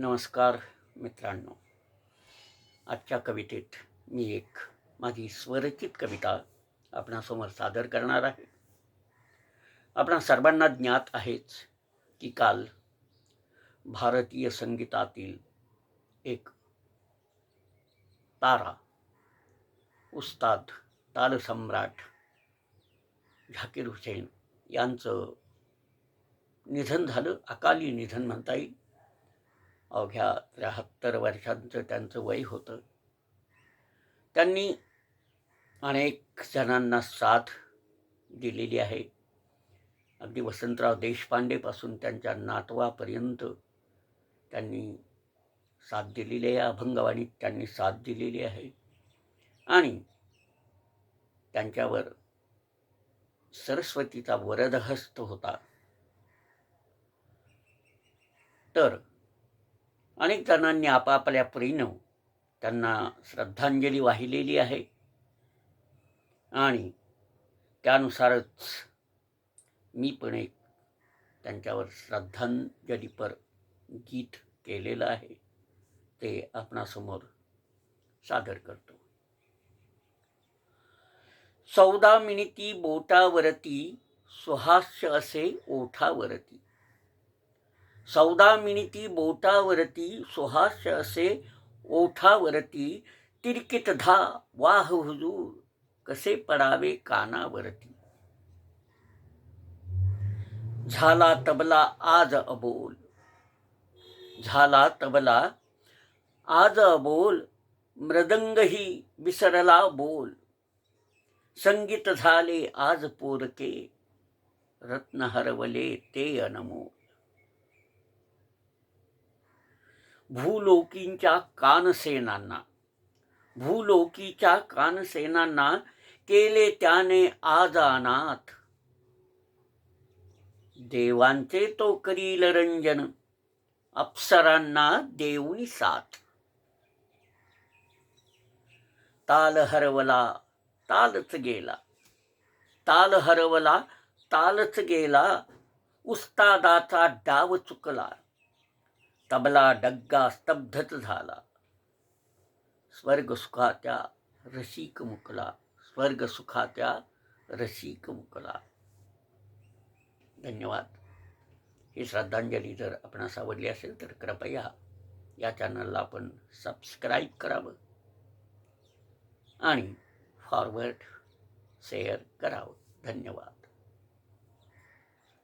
नमस्कार मित्रांनो. आजच्या कवितेत मी एक माझी स्वरचित कविता आपणासमोर सादर करणार आहे. आपणा सर्वांना ज्ञात आहेच की काल भारतीय संगीतातील एक तारा उस्ताद तालसम्राट झाकीर हुसेन यांचं निधन झालं. अकाली निधन म्हणता येईल. अवघ्या त्र्याहत्तर वर्षांचं त्यांचं वय होतं. त्यांनी अनेक जणांना साथ दिलेली आहे. अगदी वसंतराव देशपांडेपासून त्यांच्या नातवापर्यंत त्यांनी साथ दिलेली आहे. अभंगवाणीत त्यांनी साथ दिलेली आहे. आणि त्यांच्यावर सरस्वतीचा वरदहस्त होता. तर अनेक जणांनी आपापल्या परीनं त्यांना श्रद्धांजली वाहिलेली आहे. आणि त्यानुसारच मी पण एक त्यांच्यावर श्रद्धांजलीपर गीत केलेलं आहे. ते आपणासमोर सादर करतो. चौदा मिनिती बोटावरती सुहास्य असे ओठावरती. सौदामिनिती बोटावरती सुहास्य असे ओठावरती तिरकित धा वाह हुजूर कसे पडावे कानावरती. झाला तबला आज अबोल. झाला तबला आज अबोल मृदंगही विसरला बोल. संगीत झाले आज पोरके रत्न हरवले ते अनमोल. भूलोकींच्या कानसेनांना. भूलोकीच्या कानसेनांना केले त्याने आज अनाथ देवांचे तो करील रंजन अप्सरांना देऊनी साथ. ताल हरवला तालच गेला. ताल हरवला तालच गेला. उस्तादाचा डाव चुकला. तबला डग्गा स्तब्धच झाला. स्वर्ग सुखात्या रसिक मुकला. स्वर्ग सुखात्या रसिक मुकला. धन्यवाद. ही श्रद्धांजली जर आपणास आवडली असेल तर कृपया या चॅनलला आपण सबस्क्राईब करावं आणि फॉरवर्ड शेअर करावं. धन्यवाद.